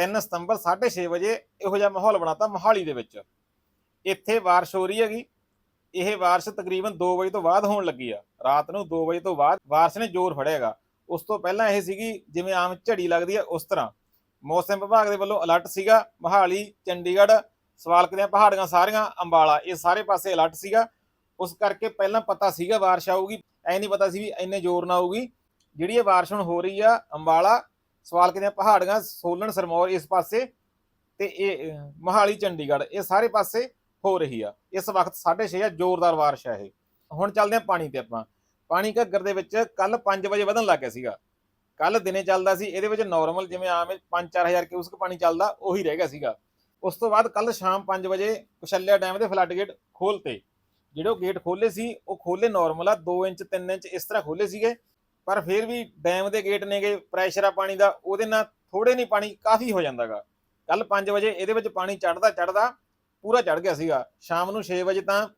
3 ਸਤੰਬਰ 6:30 ਵਜੇ ਇਹੋ ਜਿਹਾ ਮਾਹੌਲ ਬਣਾਤਾ ਮੋਹਾਲੀ ਦੇ ਵਿੱਚ। ਇੱਥੇ ਬਾਰਿਸ਼ ਹੋ ਰਹੀ ਹੈਗੀ। ਇਹ ਬਾਰਿਸ਼ ਤਕਰੀਬਨ 2 ਵਜੇ ਤੋਂ ਬਾਅਦ ਹੋਣ ਲੱਗੀ ਆ। ਰਾਤ ਨੂੰ 2 ਵਜੇ ਤੋਂ ਬਾਅਦ ਬਾਰਿਸ਼ ਨੇ ਜ਼ੋਰ ਫੜਿਆਗਾ। ਉਸ ਤੋਂ ਪਹਿਲਾਂ ਇਹ ਸੀਗੀ, ਜਿਵੇਂ ਆਮ ਝੜੀ ਲੱਗਦੀ ਆ, ਉਸ ਤਰ੍ਹਾਂ। ਮੌਸਮ ਵਿਭਾਗ ਦੇ ਵੱਲੋਂ ਅਲਰਟ ਸੀਗਾ, ਮੋਹਾਲੀ, ਚੰਡੀਗੜ੍ਹ ਸਵਾਲਕ ਦੀਆਂ ਪਹਾੜੀਆਂ ਸਾਰੀਆਂ, ਅੰਬਾਲਾ, ਇਹ ਸਾਰੇ ਪਾਸੇ ਅਲਰਟ ਸੀਗਾ। ਉਸ ਕਰਕੇ ਪਹਿਲਾਂ ਪਤਾ ਸੀਗਾ ਬਾਰਿਸ਼ ਆਊਗੀ। ਐ ਨਹੀਂ ਪਤਾ ਸੀ ਵੀ ਇੰਨੇ ਜ਼ੋਰ ਨਾਲ ਆਊਗੀ। ਜਿਹੜੀ ਇਹ ਬਾਰਿਸ਼ ਹੁਣ ਹੋ ਰਹੀ ਆ, ਅੰਬਾਲਾ ਸਵਾਲਕ ਦੀਆਂ ਪਹਾੜੀਆਂ ਸੋਲਣ ਸਰਮੌਰ ਇਸ ਪਾਸੇ ਤੇ ਇਹ ਅਹ, ਮੋਹਾਲੀ ਚੰਡੀਗੜ੍ਹ ਇਹ ਸਾਰੇ ਪਾਸੇ ਹੋ ਰਹੀ ਆ। ਇਸ ਵਕਤ 6:30 ਆ ਜ਼ੋਰਦਾਰ ਬਾਰਿਸ਼ ਆ ਇਹ। ਹੁਣ ਚੱਲਦੇ ਆ ਪਾਣੀ ਤੇ ਆਪਾਂ। ਪਾਣੀ ਘੱਗਰ ਦੇ ਵਿੱਚ ਕੱਲ 5 ਵਜੇ ਵਧਣ ਲੱਗ ਗਿਆ ਸੀਗਾ। ਕੱਲ ਦਿਨੇ ਚੱਲਦਾ ਸੀ ਇਹਦੇ ਵਿੱਚ ਨਾਰਮਲ ਜਿਵੇਂ ਆਮ 5-4000 ਕਿਊਸਕ ਪਾਣੀ ਚੱਲਦਾ ਉਹੀ ਰਹਿ ਗਿਆ ਸੀਗਾ। ਉਸ ਤੋਂ ਬਾਅਦ ਕੱਲ ਸ਼ਾਮ 5 ਵਜੇ ਕੁਸ਼ਲਿਆ ਡੈਮ ਦੇ ਫਲੱਡ ਗੇਟ ਖੋਲਤੇ ਜਿਹੜੇ ਉਹ ਗੇਟ ਖੋਲੇ ਸੀ ਉਹ ਖੋਲੇ ਨਾਰਮਲ ਆ 2 ਇੰਚ 3 ਇੰਚ ਇਸ ਤਰ੍ਹਾਂ ਖੋਲੇ ਸੀਗੇ। ਪਰ ਫਿਰ ਵੀ ਡੈਮ ਦੇ ਗੇਟ ਨੇਗੇ ਪ੍ਰੈਸ਼ਰ ਆ ਪਾਣੀ ਦਾ, ਉਹਦੇ ਨਾਲ ਥੋੜੇ ਨਹੀਂ ਪਾਣੀ, ਕਾਫੀ ਹੋ ਜਾਂਦਾਗਾ। ਕੱਲ 5 ਵਜੇ ਇਹਦੇ ਵਿੱਚ ਪਾਣੀ ਚੜਦਾ ਚੜਦਾ ਪੂਰਾ ਚੜ ਗਿਆ ਸੀਗਾ। ਸ਼ਾਮ ਨੂੰ 6 ਵਜੇ ਤਾਂ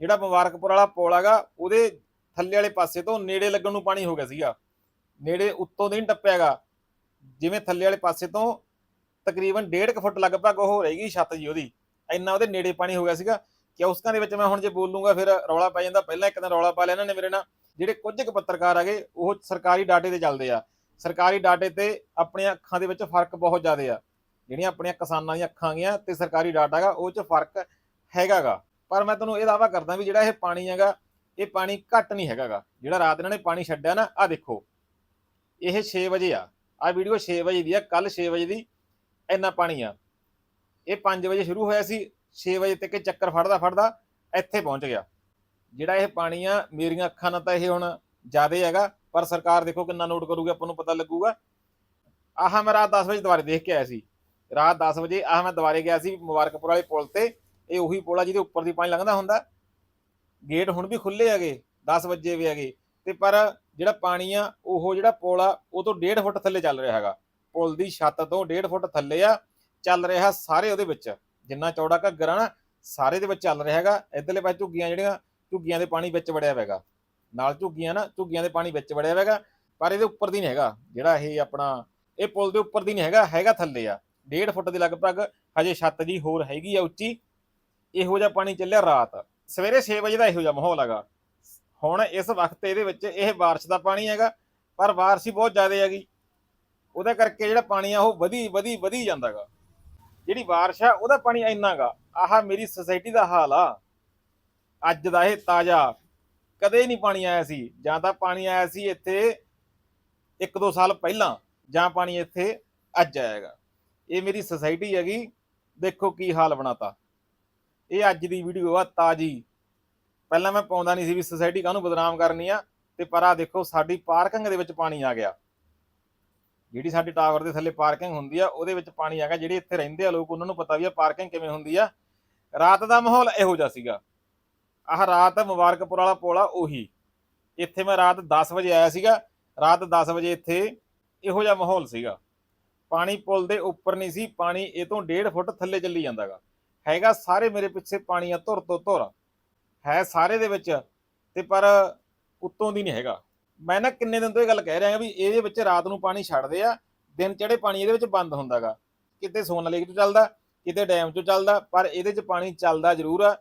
ਜਿਹੜਾ ਮੁਬਾਰਕਪੁਰ ਵਾਲਾ ਪੁਲ ਹੈਗਾ ਉਹਦੇ ਥੱਲੇ ਵਾਲੇ ਪਾਸੇ ਤੋਂ ਨੇੜੇ ਲੱਗਣ ਨੂੰ ਪਾਣੀ ਹੋ ਗਿਆ ਸੀਗਾ। ਨੇੜੇ ਉੱਤੋਂ ਦੀ ਨਹੀਂ ਟੱਪਿਆਗਾ। ਜਿਵੇਂ ਥੱਲੇ ਵਾਲੇ ਪਾਸੇ ਤੋਂ ਤਕਰੀਬਨ 1.5 ਫੁੱਟ ਲਗਭਗ ਉਹ ਰਹੇਗੀ ਛੱਤ ਜੀ ਉਹਦੀ। ਇੰਨਾ ਉਹਦੇ ਨੇੜੇ ਪਾਣੀ ਹੋ ਗਿਆ ਸੀਗਾ। ਕਿ ਉਸਕਾਂ ਦੇ ਵਿੱਚ ਮੈਂ ਹੁਣ ਜੇ ਬੋਲੂੰਗਾ, ਫਿਰ ਰੌਲਾ ਪੈ ਜਾਂਦਾ। ਪਹਿਲਾਂ ਇੱਕ ਦਿਨ ਰੌਲਾ ਪਾ ਲਿਆ ਇਹਨਾਂ ਨੇ ਮੇਰੇ ਨਾਲ। ਜਿਹੜੇ ਕੁਝ ਕੁ ਪੱਤਰਕਾਰ ਹੈਗੇ, ਉਹ ਸਰਕਾਰੀ ਡਾਟੇ ਤੇ ਚੱਲਦੇ ਆ। ਸਰਕਾਰੀ ਡਾਟੇ ਤੇ ਆਪਣੀਆਂ ਅੱਖਾਂ ਦੇ ਵਿੱਚ ਫ਼ਰਕ ਬਹੁਤ ਜ਼ਿਆਦਾ ਆ। ਜਿਹੜੀਆਂ ਆਪਣੀਆਂ ਕਿਸਾਨਾਂ ਦੀਆਂ ਅੱਖਾਂ ਗੀਆਂ ਤੇ ਸਰਕਾਰੀ ਡਾਟਾ ਹੈਗਾ, ਉਹ 'ਚ ਫ਼ਰਕ ਹੈਗਾਗਾ ਪਰ ਮੈਂ ਤੁਹਾਨੂੰ ਇਹ ਦਾਵਾ ਕਰਦਾ ਵੀ ਜਿਹੜਾ ਇਹ ਪਾਣੀ ਹੈਗਾ, ਇਹ ਪਾਣੀ ਘੱਟ ਨਹੀਂ ਹੈਗਾਗਾ ਜਿਹੜਾ ਰਾਤ ਇਹਨਾਂ ਨੇ ਪਾਣੀ ਛੱਡਿਆ ਨਾ ਆ ਦੇਖੋ। ਇਹ 6 ਵਜੇ ਆ। ਆ ਵੀਡੀਓ 6 ਵਜੇ ਦੀ ਆ ਕੱਲ 6 ਵਜੇ ਦੀ ਇੰਨਾ ਪਾਣੀ ਆ। ਇਹ 5 ਵਜੇ ਸ਼ੁਰੂ ਹੋਇਆ ਸੀ 6 ਵਜੇ ਤੱਕ ਇਹ ਚੱਕਰ ਫੜਦਾ ਫੜਦਾ ਇੱਥੇ ਪਹੁੰਚ ਗਿਆ। ਜਿਹੜਾ ਇਹ ਪਾਣੀ ਆ ਮੇਰੀਆਂ ਅੱਖਾਂ ਨਾਲ ਤਾਂ ਇਹ ਹੁਣ ਜ਼ਿਆਦਾ ਹੈਗਾ, ਪਰ ਸਰਕਾਰ ਦੇਖੋ ਕਿੰਨਾ ਨੋਟ ਕਰੂਗੀ, ਆਪਾਂ ਨੂੰ ਪਤਾ ਲੱਗੂਗਾ। ਆਹ ਮੈਂ ਰਾਤ 10 ਵਜੇ ਦੁਬਾਰੇ ਦੇਖ ਕੇ ਆਇਆ ਸੀ। ਰਾਤ 10 ਵਜੇ ਆਹ ਮੈਂ ਦੁਬਾਰੇ ਗਿਆ ਸੀ ਮੁਬਾਰਕਪੁਰ ਵਾਲੇ ਪੁਲ ਤੇ, ਇਹ ਉਹੀ ਪੁਲ ਆ ਜਿਹਦੇ ਉੱਪਰ ਦੀ ਪਾਣੀ ਲੰਘਦਾ ਹੁੰਦਾ। ਗੇਟ ਹੁਣ ਵੀ ਖੁੱਲੇ ਹੈਗੇ 10 ਵਜੇ ਵੀ ਹੈਗੇ। ਤੇ ਪਰ ਜਿਹੜਾ ਪਾਣੀ ਆ ਉਹ ਜਿਹੜਾ ਪੁਲ ਆ, ਉਹ ਤੋਂ 1.5 ਫੁੱਟ ਥੱਲੇ ਚੱਲ ਰਿਹਾ ਹੈਗਾ। ਪੁਲ ਦੀ ਛੱਤ ਤੋਂ 1.5 ਫੁੱਟ ਥੱਲੇ ਆ, ਚੱਲ ਰਿਹਾ ਸਾਰੇ ਉਹਦੇ ਵਿੱਚ। ਜਿੰਨਾ ਚੌੜਾ ਘੱਗਰ ਆ ਨਾ ਸਾਰੇ ਦੇ ਵਿੱਚ ਚੱਲ ਰਿਹਾ ਹੈਗਾ। ਇਧਰਲੇ ਪਾਸੇ ਝੁੱਗੀਆਂ ਜਿਹੜੀਆਂ ਝੁੱਗੀਆਂ ਦੇ ਪਾਣੀ ਵਿੱਚ ਵੜਿਆ ਹੋਇਆ ਹੈਗਾ ਨਾਲ ਝੁੱਗੀਆਂ ਨਾ, ਝੁੱਗੀਆਂ ਦੇ ਪਾਣੀ ਵਿੱਚ ਵੜਿਆ ਹੋਇਆ ਪਰ ਇਹਦੇ ਉੱਪਰ ਦੀ ਨਹੀਂ ਹੈਗਾ। ਜਿਹੜਾ ਇਹ ਆਪਣਾ, ਇਹ ਪੁਲ ਦੇ ਉੱਪਰ ਦੀ ਨਹੀਂ ਹੈਗਾ ਹੈਗਾ ਥੱਲੇ ਆ। 1.5 ਫੁੱਟ ਦੇ ਲਗਭਗ ਹਜੇ ਛੱਤ ਜੀ ਹੋਰ ਹੈਗੀ ਆ ਉੱਚੀ। ਇਹੋ ਜਿਹਾ ਪਾਣੀ ਚੱਲਿਆ ਰਾਤ। ਸਵੇਰੇ 6 ਵਜੇ ਦਾ ਇਹੋ ਜਿਹਾ ਮਾਹੌਲ ਹੈਗਾ। ਹੁਣ ਇਸ ਵਕਤ ਇਹਦੇ ਵਿੱਚ ਇਹ ਬਾਰਿਸ਼ ਦਾ ਪਾਣੀ ਹੈਗਾ, ਪਰ ਬਾਰਿਸ਼ ਹੀ ਬਹੁਤ ਜ਼ਿਆਦਾ ਹੈਗੀ। ਉਹਦਾ ਕਰਕੇ ਜਿਹੜਾ ਪਾਣੀ ਆ ਉਹ ਵਧੀ ਵਧੀ ਵਧੀ ਜਾਂਦਾਗਾ ਜਿਹੜੀ ਬਾਰਿਸ਼ ਆ, ਉਹਦਾ ਪਾਣੀ ਇੰਨਾਗਾ ਆਹ ਮੇਰੀ ਸੋਸਾਇਟੀ ਦਾ ਹਾਲ ਆ। ਅੱਜ ਦਾ ਇਹ ਤਾਜ਼ਾ। ਕਦੇ ਨਹੀਂ ਪਾਣੀ ਆਇਆ ਸੀ। ਜਾਂ ਤਾਂ ਪਾਣੀ ਆਇਆ ਸੀ ਇੱਥੇ 1-2 ਸਾਲ ਪਹਿਲਾਂ, ਜਾਂ ਪਾਣੀ ਇੱਥੇ ਅੱਜ ਆਏਗਾ ਇਹ ਮੇਰੀ ਸੁਸਾਇਟੀ ਹੈਗੀ, ਦੇਖੋ ਕੀ ਹਾਲ ਬਣਾਤਾ। ਇਹ ਅੱਜ ਦੀ ਵੀਡੀਓ ਆ ਤਾਜੀ। ਪਹਿਲਾਂ ਮੈਂ ਪਾਉਂਦਾ ਨਹੀਂ ਸੀ ਵੀ ਸੁਸਾਇਟੀ ਕਾਹਨੂੰ ਬਦਨਾਮ ਕਰਨੀ ਆ, ਤੇ ਪਰ ਆ ਦੇਖੋ, ਸਾਡੀ ਪਾਰਕਿੰਗ ਦੇ ਵਿੱਚ ਪਾਣੀ ਆ ਗਿਆ। ਜਿਹੜੀ ਸਾਡੀ ਟਾਵਰ ਦੇ ਥੱਲੇ ਪਾਰਕਿੰਗ ਹੁੰਦੀ ਆ, ਉਹਦੇ ਵਿੱਚ ਪਾਣੀ ਆ ਗਿਆ। ਜਿਹੜੇ ਇੱਥੇ ਰਹਿੰਦੇ ਆ ਲੋਕ, ਉਹਨਾਂ ਨੂੰ ਪਤਾ ਵੀ ਆ ਪਾਰਕਿੰਗ ਕਿਵੇਂ ਹੁੰਦੀ ਆ। ਰਾਤ ਦਾ ਮਾਹੌਲ ਇਹੋ ਜਿਹਾ ਸੀਗਾ। ਆਹ ਰਾਤ ਮੁਬਾਰਕਪੁਰ ਵਾਲਾ ਪੁਲ ਆ ਉਹੀ। ਇੱਥੇ ਮੈਂ ਰਾਤ 10 ਵਜੇ ਆਇਆ ਸੀਗਾ, ਰਾਤ 10 ਵਜੇ ਇੱਥੇ ਇਹੋ ਜਿਹਾ ਮਾਹੌਲ ਸੀਗਾ। ਪਾਣੀ ਪੁਲ ਦੇ ਉੱਪਰ ਨਹੀਂ ਸੀ, ਪਾਣੀ ਇਹ ਤੋਂ 1.5 ਫੁੱਟ ਥੱਲੇ ਚੱਲੀ ਜਾਂਦਾਗਾ। ਹੈਗਾ ਸਾਰੇ ਮੇਰੇ ਪਿੱਛੇ ਪਾਣੀ ਆ ਧੁਰ ਤੋਂ ਧੁਰ। ਹੈ ਸਾਰੇ ਦੇ ਵਿੱਚ, ਤੇ ਪਰ ਉੱਤੋਂ ਦੀ ਨਹੀਂ ਹੈਗਾ। ਮੈਂ ਨਾ ਕਿੰਨੇ ਦਿਨ ਤੋਂ ਇਹ ਗੱਲ ਕਹਿ ਰਿਹਾ ਵੀ ਇਹਦੇ ਵਿੱਚ ਰਾਤ ਨੂੰ ਪਾਣੀ ਛੱਡਦੇ ਆ, ਦਿਨ ਚੜੇ ਪਾਣੀ ਇਹਦੇ ਵਿੱਚ ਬੰਦ ਹੁੰਦਾਗਾ। ਕਿਤੇ ਸੋਨਾ ਲੇਕ ਤੋਂ ਚੱਲਦਾ, ਕਿਤੇ ਡੈਮ ਤੋਂ ਚੱਲਦਾ, ਪਰ ਇਹਦੇ 'ਚ ਪਾਣੀ ਚੱਲਦਾ ਜ਼ਰੂਰ ਆ।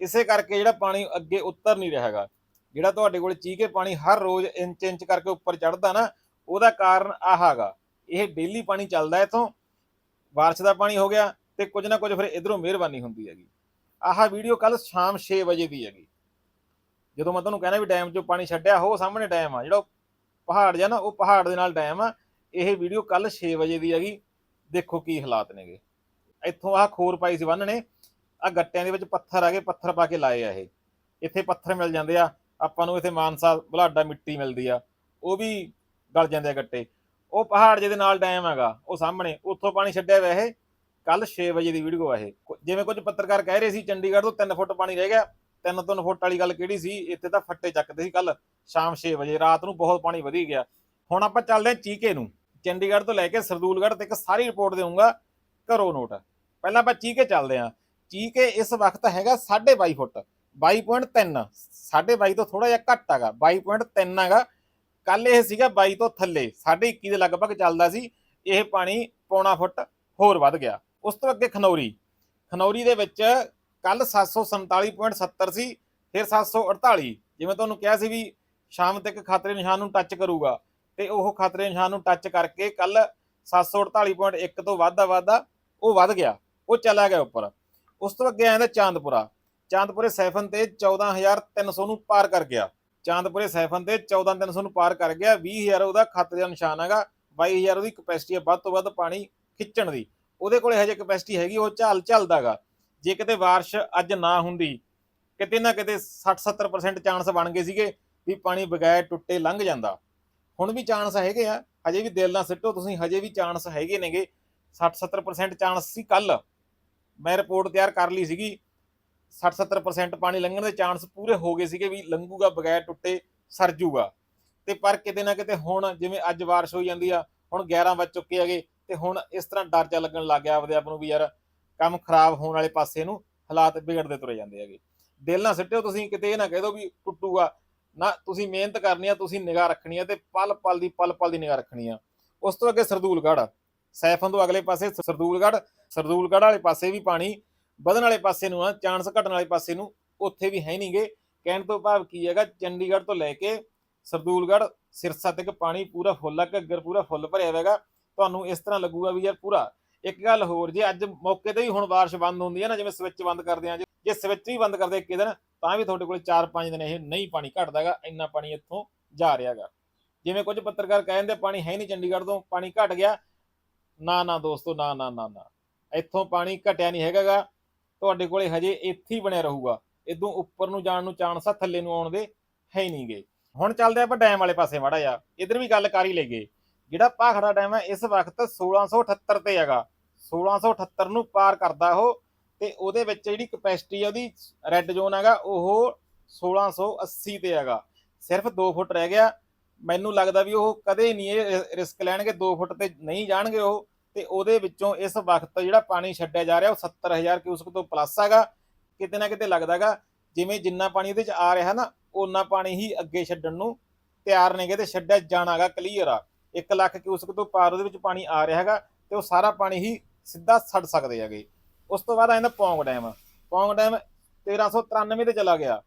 ਇਸੇ ਕਰਕੇ ਜਿਹੜਾ ਪਾਣੀ ਅੱਗੇ ਉੱਤਰ ਨਹੀਂ ਰਿਹਾਗਾ ਜਿਹੜਾ ਤੁਹਾਡੇ ਕੋਲ ਚੀਕੇ ਪਾਣੀ ਹਰ ਰੋਜ਼ ਇੰਚ ਇੰਚ ਕਰਕੇ ਉੱਪਰ ਚੜਦਾ ਨਾ, ਉਹਦਾ ਕਾਰਨ ਆਹਾਗਾ ਇਹ ਡੇਲੀ ਪਾਣੀ ਚੱਲਦਾ ਇੱਥੋਂ, ਬਾਰਿਸ਼ ਦਾ ਪਾਣੀ ਹੋ ਗਿਆ ਤੇ ਕੁਝ ਨਾ ਕੁਝ ਫਿਰ ਇਧਰੋਂ ਮਿਹਰਬਾਨੀ ਹੁੰਦੀ ਹੈਗੀ। ਆਹ ਵੀਡੀਓ ਕੱਲ ਸ਼ਾਮ 6 ਵਜੇ ਦੀ ਹੈਗੀ। ਜਦੋਂ ਮੈਂ ਤੁਹਾਨੂੰ ਕਹਿਣਾ ਵੀ ਡੈਮ 'ਚੋਂ ਪਾਣੀ ਛੱਡਿਆ, ਉਹ ਸਾਹਮਣੇ ਡੈਮ ਆ। ਜਿਹੜਾ ਪਹਾੜ ਜਿਹਾ ਨਾ, ਉਹ ਪਹਾੜ ਦੇ ਨਾਲ ਡੈਮ ਆ। ਇਹ ਵੀਡੀਓ ਕੱਲ 6 ਵਜੇ ਦੀ ਹੈਗੀ। ਦੇਖੋ ਕੀ ਹਾਲਾਤ ਨੇਗੇ। ਇੱਥੋਂ ਆਹ ਖੋਰ ਪਾਈ ਸੀ ਬੰਨ ਨੇ ਆ ਗੱਟਿਆਂ ਦੇ ਵਿੱਚ ਪੱਥਰ ਆ ਗਏ, ਪੱਥਰ ਪਾ ਕੇ ਲਾਏ ਆ ਇਹ। ਇੱਥੇ ਪੱਥਰ ਮਿਲ ਜਾਂਦੇ ਆ, ਆਪਾਂ ਨੂੰ ਇੱਥੇ ਮਾਨਸਾ, ਬੁਲਾਡਾ ਮਿੱਟੀ ਮਿਲਦੀ ਆ, ਉਹ ਵੀ ਗਲ ਜਾਂਦੇ ਆ ਗੱਟੇ। ਉਹ ਪਹਾੜ ਜਿਹਦੇ ਨਾਲ ਡੈਮ ਹੈਗਾ, ਉਹ ਸਾਹਮਣੇ, ਉੱਥੋਂ ਪਾਣੀ ਛੱਡਿਆ ਹੋਇਆ ਇਹ ਕੱਲ 6 ਵਜੇ ਦੀ ਵੀਡੀਓ ਆ ਇਹ। ਜਿਵੇਂ ਕੁਝ ਪੱਤਰਕਾਰ ਕਹਿ ਰਹੇ ਸੀ, ਚੰਡੀਗੜ੍ਹ ਤੋਂ 3 ਫੁੱਟ ਪਾਣੀ ਰਹਿ ਗਿਆ 3-3 ਫੁੱਟ ਵਾਲੀ ਗੱਲ ਕਿਹੜੀ ਸੀ, ਇੱਥੇ ਤਾਂ ਫੱਟੇ ਚੱਕਦੇ ਸੀ ਕੱਲ ਸ਼ਾਮ 6 ਵਜੇ, ਰਾਤ ਨੂੰ ਬਹੁਤ ਪਾਣੀ ਵਧੀ ਗਿਆ। ਹੁਣ ਆਪਾਂ ਚੱਲਦੇ ਹਾਂ ਚੀਕੇ ਨੂੰ। ਚੰਡੀਗੜ੍ਹ ਤੋਂ ਲੈ ਕੇ ਸਰਦੂਲਗੜ੍ਹ ਤੱਕ ਸਾਰੀ ਰਿਪੋਰਟ ਦੇਵਾਂਗਾ ਘਰੋਂ ਨੋਟ। ਪਹਿਲਾਂ ਆਪਾਂ ਚੀਕੇ ਚੱਲਦੇ ਹਾਂ। ਚੀਕੇ ਇਸ ਵਕਤ ਹੈਗਾ 22.5 ਫੁੱਟ 22.3 22.5 ਤੋਂ ਥੋੜਾ ਜਿਹਾ ਘੱਟ ਹੈਗਾ 22.3 ਹੈਗਾ। ਕੱਲ ਇਹ ਸੀਗਾ 22 ਤੋਂ ਥੱਲੇ 21 ਦੇ ਲਗਭਗ ਚੱਲਦਾ ਸੀ, ਇਹ ਪਾਣੀ ਪੌਣਾ ਫੁੱਟ ਹੋਰ ਵੱਧ ਗਿਆ। ਉਸ ਤੋਂ ਅੱਗੇ ਖਨੌਰੀ ਖਨੌਰੀ ਦੇ ਵਿੱਚ ਕੱਲ 747.70 ਸੀ ਫਿਰ 748 ਜਿਵੇਂ ਤੁਹਾਨੂੰ ਕਿਹਾ ਸੀ ਵੀ ਸ਼ਾਮ ਤੱਕ ਖਤਰੇ ਨਿਸ਼ਾਨ ਨੂੰ ਟੱਚ ਕਰੂਗਾ, ਤੇ ਉਹ ਖਤਰੇ ਨਿਸ਼ਾਨ ਨੂੰ ਟੱਚ ਕਰਕੇ ਕੱਲ 748.1 ਤੋਂ ਵਾਧਾ ਵਾਧਾ ਉਹ ਵੱਧ ਗਿਆ, ਉਹ ਚਲਾ ਗਿਆ ਉੱਪਰ। ਉਸ ਤੋਂ ਅੱਗੇ ਆਇਆ ਚਾਂਦਪੁਰਾ। ਚਾਂਦਪੁਰੇ ਸੈਫਨ ਤੇ 14300 ਨੂੰ ਪਾਰ ਕਰ ਗਿਆ। ਚਾਂਦਪੁਰੇ ਸੈਫਨ ਤੇ 14300 ਨੂੰ ਪਾਰ ਕਰ ਗਿਆ। 20000 ਉਹਦਾ ਖਾਤੇ ਦਾ ਨਿਸ਼ਾਨ ਹੈਗਾ। 22000 ਉਹਦੀ ਕਪੈਸਿਟੀ ਹੈ ਵੱਧ ਤੋਂ ਵੱਧ ਪਾਣੀ ਖਿੱਚਣ ਦੀ। ਉਹਦੇ ਕੋਲੇ ਹਜੇ ਕਪੈਸਿਟੀ ਹੈਗੀ, ਉਹ ਝਾਲ ਚੱਲਦਾਗਾ ਜੇ ਕਿਤੇ ਬਾਰਿਸ਼ ਅੱਜ ਨਾ ਹੁੰਦੀ, ਕਿਤੇ ਨਾ ਕਿਤੇ 60-70% ਚਾਂਸ ਬਣ ਗਏ ਸੀਗੇ ਵੀ ਪਾਣੀ ਬਗੈਰ ਟੁੱਟੇ ਲੰਘ ਜਾਂਦਾ। ਹੁਣ ਵੀ ਚਾਂਸ ਹੈਗੇ ਆ। ਹਜੇ ਵੀ ਦਿਲ ਨਾਲ ਸਿੱਟੋ, ਤੁਸੀਂ ਹਜੇ ਵੀ ਚਾਂਸ ਹੈਗੇ ਨੇਗੇ। 60-70% ਚਾਂਸ ਸੀ ਕੱਲ ਮੈਂ ਰਿਪੋਰਟ ਤਿਆਰ ਕਰ ਲਈ ਸੀਗੀ। 60-70% ਪਾਣੀ ਲੰਘਣ ਦੇ ਚਾਂਸ ਪੂਰੇ ਹੋ ਗਏ ਸੀਗੇ ਵੀ ਲੰਘੂਗਾ ਬਗੈਰ ਟੁੱਟੇ, ਸਰ ਜੂਗਾ। ਤੇ ਪਰ ਕਿਤੇ ਨਾ ਕਿਤੇ ਹੁਣ ਜਿਵੇਂ ਅੱਜ ਬਾਰਿਸ਼ ਹੋਈ ਜਾਂਦੀ ਆ, ਹੁਣ 11 ਵੱਜ ਚੁੱਕੇ ਹੈਗੇ, ਤੇ ਹੁਣ ਇਸ ਤਰ੍ਹਾਂ ਡਰ ਜਾ ਲੱਗਣ ਲੱਗ ਗਿਆ ਆਪਦੇ ਆਪ ਨੂੰ ਵੀ ਯਾਰ ਕੰਮ ਖਰਾਬ ਹੋਣ ਵਾਲੇ ਪਾਸੇ ਨੂੰ ਹਾਲਾਤ ਵਿਗੜਦੇ ਤੁਰੇ ਜਾਂਦੇ ਹੈਗੇ। ਦਿਲ ਨਾ ਸਿੱਟਿਓ ਤੁਸੀਂ, ਕਿਤੇ ਇਹ ਨਾ ਕਹਿ ਦਿਓ ਵੀ ਟੁੱਟੂਗਾ। ਨਾ, ਤੁਸੀਂ ਮਿਹਨਤ ਕਰਨੀ ਆ, ਤੁਸੀਂ ਨਿਗਾਹ ਰੱਖਣੀ ਆ ਤੇ ਪਲ ਪਲ ਦੀ ਪਲ ਪਲ ਦੀ ਨਿਗਾਹ ਰੱਖਣੀ ਆ। ਉਸ ਤੋਂ ਅੱਗੇ ਸਰਦੂਲਗੜ੍ਹ। ਸੈਫਨ ਤੋਂ ਅਗਲੇ ਪਾਸੇ ਸਰਦੂਲਗੜ੍ਹ। ਸਰਦੂਲਗੜ੍ਹ ਵਾਲੇ ਪਾਸੇ ਵੀ ਪਾਣੀ, ਵਧਣ ਵਾਲੇ ਪਾਸੇ ਨੂੰ ਆ, ਚਾਂਸ ਘਟਣ ਵਾਲੇ ਪਾਸੇ ਨੂੰ ਉੱਥੇ ਵੀ ਹੈ ਨਹੀਂਗੇ। ਕਹਿਣ ਤੋਂ ਭਾਵ ਕੀ ਹੈਗਾ, ਚੰਡੀਗੜ੍ਹ ਤੋਂ ਲੈ ਕੇ ਸਰਦੂਲਗੜ੍ਹ, ਸਿਰਸਾ ਤੱਕ ਪਾਣੀ ਪੂਰਾ ਫੁੱਲ ਆ, ਘੱਗਰ ਪੂਰਾ ਫੁੱਲ ਭਰਿਆ ਹੋਵੇਗਾ ਤੁਹਾਨੂੰ ਇਸ ਤਰ੍ਹਾਂ ਲੱਗੂਗਾ ਵੀ ਯਾਰ ਪੂਰਾ। ਇੱਕ ਗੱਲ ਹੋਰ, ਜੇ ਅੱਜ ਮੌਕੇ ਤੇ ਵੀ ਹੁਣ ਬਾਰਿਸ਼ ਬੰਦ ਹੁੰਦੀ ਹੈ ਨਾ, ਜਿਵੇਂ ਸਵਿੱਚ ਬੰਦ ਕਰਦੇ ਆ ਜੇ ਸਵਿੱਚ ਵੀ ਬੰਦ ਕਰਦੇ ਇੱਕ ਦਿਨ, ਤਾਂ ਵੀ ਤੁਹਾਡੇ ਕੋਲ 4-5 ਦਿਨ ਇਹ ਨਹੀਂ ਪਾਣੀ ਘਟਦਾਗਾ ਇੰਨਾ ਪਾਣੀ ਇੱਥੋਂ ਜਾ ਰਿਹਾਗਾ ਜਿਵੇਂ ਕੁਝ ਪੱਤਰਕਾਰ ਕਹਿੰਦੇ, ਪਾਣੀ ਹੈ ਨਹੀਂ ਚੰਡੀਗੜ੍ਹ ਤੋਂ, ਪਾਣੀ ਘਟ ਗਿਆ। ਨਾ ਨਾ ਦੋਸਤੋ, ਨਾ ਨਾ ਨਾ ਨਾ। ਇੱਥੋਂ ਪਾਣੀ ਘਟਿਆ ਨਹੀਂ ਹੈਗਾਗਾ, ਤੁਹਾਡੇ ਕੋਲੇ ਹਜੇ ਇੱਥੇ ਹੀ ਬਣਿਆ ਰਹੂਗਾ। ਇਦੋਂ ਉੱਪਰ ਨੂੰ ਜਾਣ ਨੂੰ ਚਾਂਸ ਆ, ਥੱਲੇ ਨੂੰ ਆਉਣ ਦੇ ਹੈ ਹੀ ਨਹੀਂਗੇ। ਹੁਣ ਚੱਲਦੇ ਆਪਾਂ ਡੈਮ ਵਾਲੇ ਪਾਸੇ ਮਾੜਾ ਜਾ ਇਧਰ ਵੀ ਗੱਲ ਕਰ ਹੀ ਲਈਏ। ਜਿਹੜਾ ਭਾਖੜਾ ਡੈਮ ਹੈ ਇਸ ਵਕਤ 1678 ਤੇ ਹੈਗਾ। 1678 ਨੂੰ ਪਾਰ ਕਰਦਾ ਉਹ, ਤੇ ਉਹਦੇ ਵਿੱਚ ਜਿਹੜੀ ਕਪੈਸਿਟੀ ਆ ਉਹਦੀ ਰੈੱਡ ਜ਼ੋਨ ਹੈਗਾ, ਉਹ 1680 ਤੇ ਹੈਗਾ। ਸਿਰਫ 2 ਫੁੱਟ ਰਹਿ ਗਿਆ। ਮੈਨੂੰ ਲੱਗਦਾ ਵੀ ਉਹ ਕਦੇ ਨਹੀਂ ਇਹ ਰਿਸਕ ਲੈਣਗੇ 2 ਫੁੱਟ ਤੇ ਨਹੀਂ ਜਾਣਗੇ ਉਹ। ਤੇ ਉਹਦੇ ਵਿੱਚੋਂ ਇਸ ਵਕਤ ਜਿਹੜਾ ਪਾਣੀ ਛੱਡਿਆ ਜਾ ਰਿਹਾ ਉਹ 70000 ਕਿਊਸਕ ਤੋਂ ਪਲੱਸ ਹੈਗਾ। ਕਿਤੇ ਨਾ ਕਿਤੇ ਲੱਗਦਾਗਾ ਜਿਵੇਂ ਜਿੰਨਾ ਪਾਣੀ ਉਹਦੇ ਚ ਆ ਰਿਹਾ ਨਾ ਉਹਨਾਂ ਪਾਣੀ ਹੀ ਅੱਗੇ ਛੱਡਣ ਨੂੰ ਤਿਆਰ ਨੇਗੇ ਤੇ ਛੱਡਿਆ ਜਾਣਾਗਾ ਕਲੀਅਰ ਆ। 1 ਲੱਖ ਕਿਊਸਕ ਤੋਂ ਪਾਰ ਉਹਦੇ ਵਿੱਚ ਪਾਣੀ ਆ ਰਿਹਾ ਹੈਗਾ ਤੇ ਉਹ ਸਾਰਾ ਪਾਣੀ ਹੀ ਸਿੱਧਾ ਛੱਡ ਸਕਦੇ ਹੈਗੇ। ਉਸ ਤੋਂ ਬਾਅਦ ਆ ਜਾਂਦਾ ਪੌਂਗ ਡੈਮ। ਪੌਂਗ ਡੈਮ 1393 ਤੇ ਚਲਾ ਗਿਆ।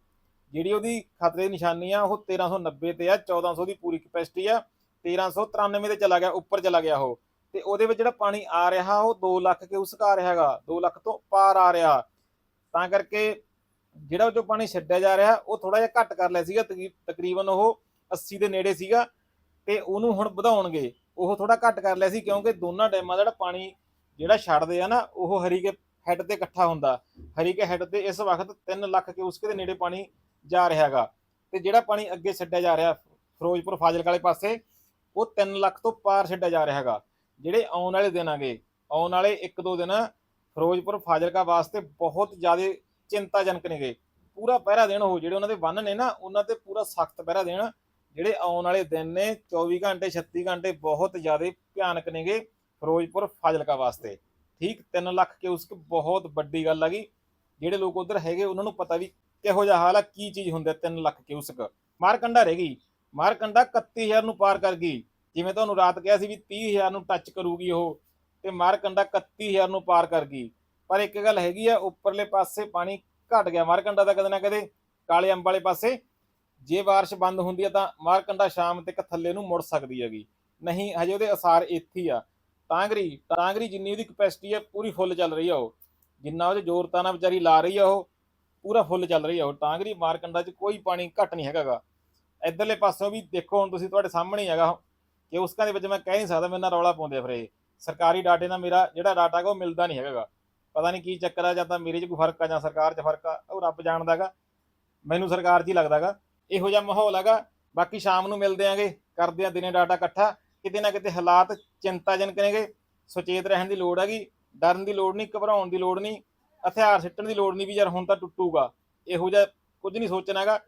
ਜਿਹੜੀ ਉਹਦੀ ਖਤਰੇ ਦੀ ਨਿਸ਼ਾਨੀ ਆ, ਉਹ 1390 ਤੇ ਆ 1400 ਦੀ ਪੂਰੀ ਕਪੈਸਿਟੀ ਆ। 1393 ਤੇ ਚਲਾ ਗਿਆ, ਉੱਪਰ ਚਲਾ ਗਿਆ ਉਹ। ਤੇ ਉਹਦੇ ਵਿੱਚ ਜਿਹੜਾ ਪਾਣੀ ਆ ਰਿਹਾ, ਉਹ 2 ਲੱਖ ਕੇ ਉਸ ਆ ਰਿਹਾ ਹੈਗਾ 2 ਲੱਖ ਤੋਂ ਪਾਰ ਆ ਰਿਹਾ। ਤਾਂ ਕਰਕੇ ਜਿਹੜਾ ਉਹ ਜੋ ਪਾਣੀ ਛੱਡਿਆ ਜਾ ਰਿਹਾ, ਉਹ ਥੋੜਾ ਜਿਹਾ ਘੱਟ ਕਰ ਲਿਆ ਸੀਗਾ ਤਕਰੀ- ਤਕਰੀਬਨ ਉਹ 80 ਦੇ ਨੇੜੇ ਸੀਗਾ ਤੇ ਉਹਨੂੰ ਹੁਣ ਵਧਾਉਣਗੇ। ਉਹ ਥੋੜਾ ਘੱਟ ਕਰ ਲਿਆ ਸੀ ਕਿਉਂਕਿ ਦੋਨਾਂ ਡੈਮਾਂ ਦਾ ਜਿਹੜਾ ਪਾਣੀ ਜਿਹੜਾ ਛੱਡਦੇ ਆ ਨਾ, ਉਹ ਹਰੀਕੇ ਹੈੱਡ ਤੇ ਇਕੱਠਾ ਹੁੰਦਾ। ਹਰੀਕੇ ਹੈੱਡ ਤੇ ਇਸ ਵਕਤ 3 ਲੱਖ ਕੇ ਉਸਕੇ ਦੇ ਨੇੜੇ ਪਾਣੀ ਜਾ ਰਿਹਾ ਹੈਗਾ। ਤੇ ਜਿਹੜਾ ਪਾਣੀ ਅੱਗੇ ਛੱਡਿਆ ਜਾ ਰਿਹਾ ਫਿਰੋਜ਼ਪੁਰ ਫਾਜ਼ਿਲਕਾ ਵਾਲੇ ਪਾਸੇ, ਉਹ 3 ਲੱਖ ਤੋਂ ਪਾਰ ਛੱਡਿਆ ਜਾ ਰਿਹਾ ਹੈਗਾ। ਜਿਹੜੇ ਆਉਣ ਵਾਲੇ ਦਿਨ ਆਗੇ, ਆਉਣ ਵਾਲੇ 1-2 ਦਿਨ ਫਿਰੋਜ਼ਪੁਰ ਫਾਜ਼ਿਲਕਾ ਵਾਸਤੇ ਬਹੁਤ ਜ਼ਿਆਦਾ ਚਿੰਤਾਜਨਕ ਨੇਗੇ। ਪੂਰਾ ਪਹਿਰਾ ਦੇਣ ਉਹ ਜਿਹੜੇ ਉਹਨਾਂ ਦੇ ਬੰਨ ਨੇ ਨਾ, ਉਹਨਾਂ ਤੇ ਪੂਰਾ ਸਖਤ ਪਹਿਰਾ ਦੇਣ। ਜਿਹੜੇ ਆਉਣ ਵਾਲੇ ਦਿਨ ਨੇ 24 ਘੰਟੇ 36 ਘੰਟੇ ਬਹੁਤ ਜ਼ਿਆਦਾ ਭਿਆਨਕ ਨੇਗੇ ਫਿਰੋਜ਼ਪੁਰ ਫਾਜ਼ਿਲਕਾ ਵਾਸਤੇ। ਠੀਕ 3 ਲੱਖ ਕੇ ਉਸ ਬਹੁਤ ਵੱਡੀ ਗੱਲ ਹੈਗੀ ਜਿਹੜੇ ਲੋਕ ਉਧਰ ਹੈਗੇ, ਉਹਨਾਂ ਨੂੰ ਪਤਾ ਵੀ ਕਿਹੋ ਜਿਹਾ ਹਾਲ ਆ, ਕੀ ਚੀਜ਼ ਹੁੰਦਾ 3 ਲੱਖ ਕੇ ਉਸਕ ਮਾਰਕੰਡਾ ਰਹਿ ਗਈ। ਮਾਰਕੰਡਾ 31000 ਨੂੰ ਪਾਰ ਕਰ ਗਈ। ਜਿਵੇਂ ਤੁਹਾਨੂੰ ਰਾਤ ਕਿਹਾ ਸੀ ਵੀ 30000 ਨੂੰ ਟੱਚ ਕਰੂਗੀ ਉਹ, ਤੇ ਮਾਰਕੰਡਾ 31000 ਨੂੰ ਪਾਰ ਕਰ ਗਈ। ਪਰ ਇੱਕ ਗੱਲ ਹੈਗੀ ਆ, ਉੱਪਰਲੇ ਪਾਸੇ ਪਾਣੀ ਘਟ ਗਿਆ। ਮਾਰਕੰਡਾ ਦਾ ਕਦੇ ਨਾ ਕਦੇ ਕਾਲੇ ਅੰਬ ਵਾਲੇ ਪਾਸੇ। ਜੇ ਬਾਰਿਸ਼ ਬੰਦ ਹੁੰਦੀ ਆ ਤਾਂ ਮਾਰਕੰਡਾ ਸ਼ਾਮ ਤੱਕ ਥੱਲੇ ਨੂੰ ਮੁੜ ਸਕਦੀ ਹੈਗੀ। ਨਹੀਂ, ਹਜੇ ਉਹਦੇ ਅਸਾਰ ਇੱਥੇ ਹੀ ਆ। ਤਾਂਗਰੀ ਤਾਂਗਰੀ ਜਿੰਨੀ ਉਹਦੀ ਕਪੈਸਿਟੀ ਆ, ਪੂਰੀ ਫੁੱਲ ਚੱਲ ਰਹੀ ਆ ਉਹ। ਜਿੰਨਾ ਉਹਦੇ ਜ਼ੋਰ ਤਾਨਾ ਵਿਚਾਰੀ ਲਾ ਰਹੀ ਆ ਉਹ, ਪੂਰਾ ਫੁੱਲ ਚੱਲ ਰਹੀ ਆ ਉਹ। ਟਾਂਗਰੀ ਮਾਰਕੰਡਾ 'ਚ ਕੋਈ ਪਾਣੀ ਘਟ ਨਹੀਂ ਹੈਗਾਗਾ। ਇਧਰਲੇ ਪਾਸੋਂ ਵੀ ਦੇਖੋ, ਹੁਣ ਤੁਸੀਂ ਤੁਹਾਡੇ ਸਾਹਮਣੇ ਹੀ ਹੈਗਾ ਕਿ ਉਸਕਾਂ ਦੇ ਵਿੱਚ ਮੈਂ ਕਹਿ ਨਹੀਂ ਸਕਦਾ ਮੇਰੇ ਨਾਲ ਰੌਲਾ ਪਾਉਂਦੇ ਆ ਫਿਰ ਇਹ। ਸਰਕਾਰੀ ਡਾਟੇ ਨਾਲ ਮੇਰਾ ਜਿਹੜਾ ਡਾਟਾ ਹੈਗਾ ਉਹ ਮਿਲਦਾ ਨਹੀਂ ਹੈਗਾ। ਪਤਾ ਨਹੀਂ ਕੀ ਚੱਕਰ ਆ ਜਾਂ ਤਾਂ ਮੇਰੇ 'ਚ ਕੋਈ ਫ਼ਰਕ ਆ ਜਾਂ ਸਰਕਾਰ 'ਚ ਫ਼ਰਕ ਆ, ਉਹ ਰੱਬ ਜਾਣਦਾਗਾ ਮੈਨੂੰ ਸਰਕਾਰ 'ਚ ਹੀ ਲੱਗਦਾਗਾ ਇਹੋ ਜਿਹਾ ਮਾਹੌਲ ਹੈਗਾ। ਬਾਕੀ ਸ਼ਾਮ ਨੂੰ ਮਿਲਦੇ ਆਂਗੇ, ਕਰਦੇ ਆ ਦਿਨੇ ਡਾਟਾ ਇਕੱਠਾ। ਕਿਤੇ ਨਾ ਕਿਤੇ ਹਾਲਾਤ ਚਿੰਤਾਜਨਕ ਨੇਗੇ। ਸੁਚੇਤ ਰਹਿਣ ਦੀ ਲੋੜ ਹੈਗੀ, ਡਰਨ ਦੀ ਲੋੜ ਨਹੀਂ, ਘਬਰਾਉਣ ਦੀ ਲੋੜ ਨਹੀਂ, ਹਥਿਆਰ ਸਿੱਟਣ ਦੀ ਲੋੜ ਨਹੀਂ ਵੀ ਯਾਰ ਹੁਣ ਤਾਂ ਟੁੱਟੂਗਾ। ਇਹੋ ਜਿਹਾ ਕੁਝ ਨਹੀਂ ਸੋਚਣਾ ਹੈਗਾ।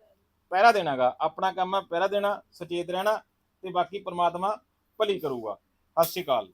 ਪਹਿਰਾ ਦੇਣਾਗਾ ਆਪਣਾ ਕੰਮ ਹੈ ਪਹਿਰਾ ਦੇਣਾ, ਸੁਚੇਤ ਰਹਿਣਾ। ਤੇ ਬਾਕੀ ਪ੍ਰਮਾਤਮਾ ਭਲੀ ਕਰੂਗਾ। ਸਤਿ ਸ਼੍ਰੀ ਅਕਾਲ।